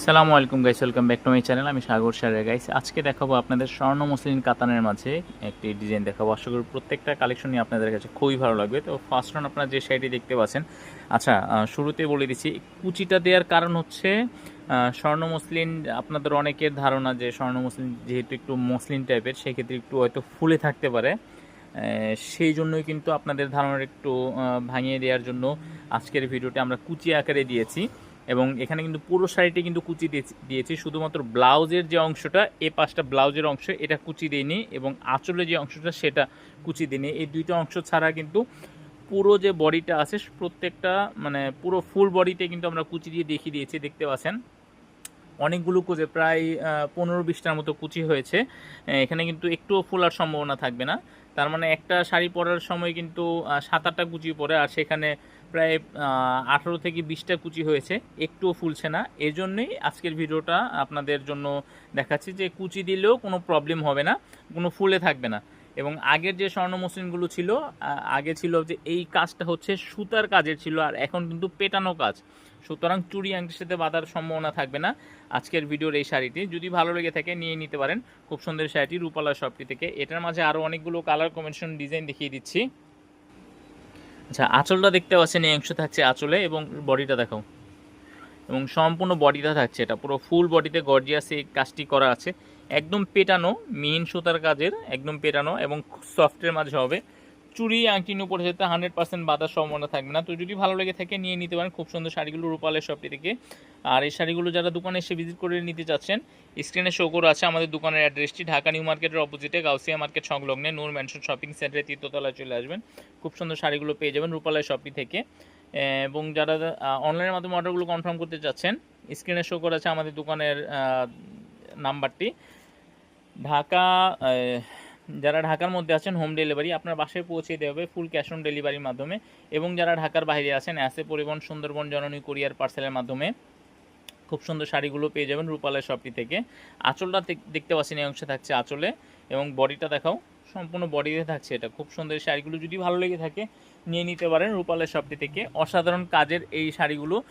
সালামু আলাইকুম guys welcome back to my channel আমি সাগর সারে। গাইস আজকে দেখাবো আপনাদের স্বর্ণ মসলিন কাতানের মাঝে একটি ডিজাইন দেখাবো। আশা করি প্রত্যেকটা কালেকশনই আপনাদের কাছে খুবই ভালো লাগবে। তো ফার্স্ট রান আপনারা যে শাড়িটি দেখতে পাচ্ছেন আচ্ছা শুরুতে বলে দিচ্ছি, কুচিটা দেওয়ার কারণ হচ্ছে স্বর্ণ মসলিন আপনাদের অনেকের ধারণা যে স্বর্ণ মসলিন যেহেতু একটু মসলিন টাইপের সেক্ষেত্রে একটু হয়তো ফুলে থাকতে পারে। সেই জন্যই কিন্তু আপনাদের ধারণার একটু ভাঙিয়ে দেওয়ার জন্য আজকের ভিডিওটি আমরা কুচি আকারে দিয়েছি। এবং এখানে কিন্তু পুরো শাড়িটি কিন্তু কুচি দিয়েছি- শুধুমাত্র ব্লাউজের যে অংশটা, এ পাশটা ব্লাউজের অংশ, এটা কুচি দিইনি এবং আঁচলের যে অংশটা, সেটা কুচি দিইনি। এই দুইটা অংশ ছাড়া কিন্তু পুরো যে বডিটা আছে, প্রত্যেকটা মানে পুরো ফুল বডিতে কিন্তু আমরা কুচি দিয়ে দেখিয়ে দিয়েছি, দেখতে পাচ্ছেন। অনেকগুলো কুচে, প্রায় পনেরো বিশটার মতো কুচি হয়েছে। এখানে কিন্তু একটুও ফোলার সম্ভাবনা থাকবে না। তার মানে একটা শাড়ি পরার সময় কিন্তু সাত আটটা কুচি পরে, আর সেখানে প্রায় আঠারো থেকে বিশটা কুচি হয়েছে, একটুও ফুলছে না। এই জন্যই আজকের ভিডিওটা আপনাদের জন্য দেখাচ্ছি যে কুচি দিলেও কোনো প্রবলেম হবে না, কোনো ফুলে থাকবে না। এবং আগের যে স্বর্ণ মসৃণগুলো ছিল আগে ছিল যে এই কাজটা হচ্ছে সুতার কাজের ছিল, আর এখন কিন্তু পেটানো কাজ। সুতরাং চুরি আংটির সাথে বাঁধার সম্ভাবনা থাকবে না আজকের ভিডিওর এই শাড়িটি। যদি ভালো লেগে থাকে, নিয়ে নিতে পারেন। খুব সুন্দর শাড়িটি রূপালা শপটি থেকে। এটার মাঝে আরও অনেকগুলো কালার কম্বিনেশন ডিজাইন দেখিয়ে দিচ্ছি। আচ্ছা আঁচলটা দেখতে পাচ্ছেন, এই অংশ থাকছে আঁচলে এবং বডিটা দেখাও। এবং সম্পূর্ণ বডিটা থাকছে এটা, পুরো ফুল বডিতে গর্জিয়াস এই কাজটি করা আছে। একদম পেটানো মেন সুতার কাজের, একদম পেটানো এবং সফটের মাঝে হবে। চুড়ি আংটির উপরে যেতে হান্ড্রেড পার্সেন্ট বাঁধার সম্ভাবনা থাকবে না। তো যদি ভালো লেগে থাকে, নিয়ে নিতে পারেন। খুব সুন্দর শাড়িগুলো রূপালের শপটি থেকে। আর এই শাড়িগুলো যারা দোকানে এসে ভিজিট করে নিতে চাচ্ছেন স্ক্রিনে শো করে আছে আমাদের দোকানের অ্যাড্রেসটি ঢাকা নিউ মার্কেটের অপোজিটে গাউসিয়া মার্কেট সংলগ্নে, নূর ম্যানশন শপিং সেন্টারে তৃতীয়তলায় চলে আসবেন। খুব সুন্দর শাড়িগুলো পেয়ে যাবেন রূপালয় শপটি থেকে। এবং যারা অনলাইনের মাধ্যমে অর্ডারগুলো কনফার্ম করতে চাচ্ছেন স্ক্রিনে শো করে আছে আমাদের দোকানের নাম্বারটি ঢাকা যারা ঢাকার মধ্যে আছেন হোম ডেলিভারি আপনার বাসায় পৌঁছে দেওয়া হবে ফুল ক্যাশ অন ডেলিভারির মাধ্যমে এবং যারা ঢাকার বাইরে আছেন অ্যাসে পরিবহন সুন্দরবন জননী কুরিয়ার পার্সেলের মাধ্যমে খুব সুন্দর শাড়িগুলো পেয়ে যাবেন রূপালয় শপটি থেকে। আঁচলটা দেখ- দেখতে পাচ্ছেন এই অংশে থাকছে আঁচলে এবং বডিটা দেখাও, সম্পূর্ণ বডিতে থাকছে এটা। খুব সুন্দর শাড়িগুলো যদি ভালো লেগে থাকে, নিয়ে নিতে পারেন রূপালয় শপটি থেকে। অসাধারণ কাজের এই শাড়িগুলো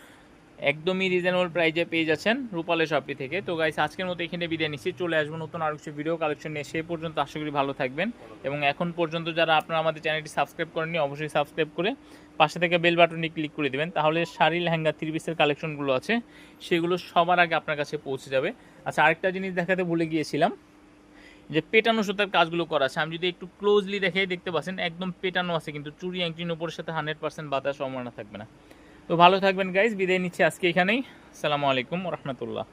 একদমই রিজনেবল প্রাইজে পেয়ে যাচ্ছেন রূপালয় শপটি থেকে। তো গাইস আজকের মতো এখানে বিদায় নিচ্ছি। চলে আসব নতুন আরও কিছু ভিডিও কালেকশন নিয়ে। সে পর্যন্ত আশা করি ভালো থাকবেন। এবং এখন পর্যন্ত যারা আপনারা আমাদের চ্যানেলটি সাবস্ক্রাইব করেননি, অবশ্যই সাবস্ক্রাইব করে পাশে থেকে বেল বাটনে ক্লিক করে দেবেন। তাহলে শাড়ি, লেহেঙ্গা থ্রি পিসের কালেকশনগুলো আছে, সেগুলো সবার আগে আপনার কাছে পৌঁছে যাবে। আচ্ছা আরেকটা জিনিস দেখাতে ভুলে গিয়েছিলাম, যে পেটানো সুতার কাজগুলো করা আছে। আমি যদি একটু ক্লোজলি দেখে দেখতে পাচ্ছেন, একদম পেটানো আছে, কিন্তু চুরি অ্যাংটিন উপরের সাথে হান্ড্রেড পার্সেন্ট বাতাস সম্ভাবনা থাকবে না। তো ভালো থাকবেন গাইজ বিদায় নিচ্ছি আজকে এখানেই। সালামু আলাইকুম রহমতুল্লাহ।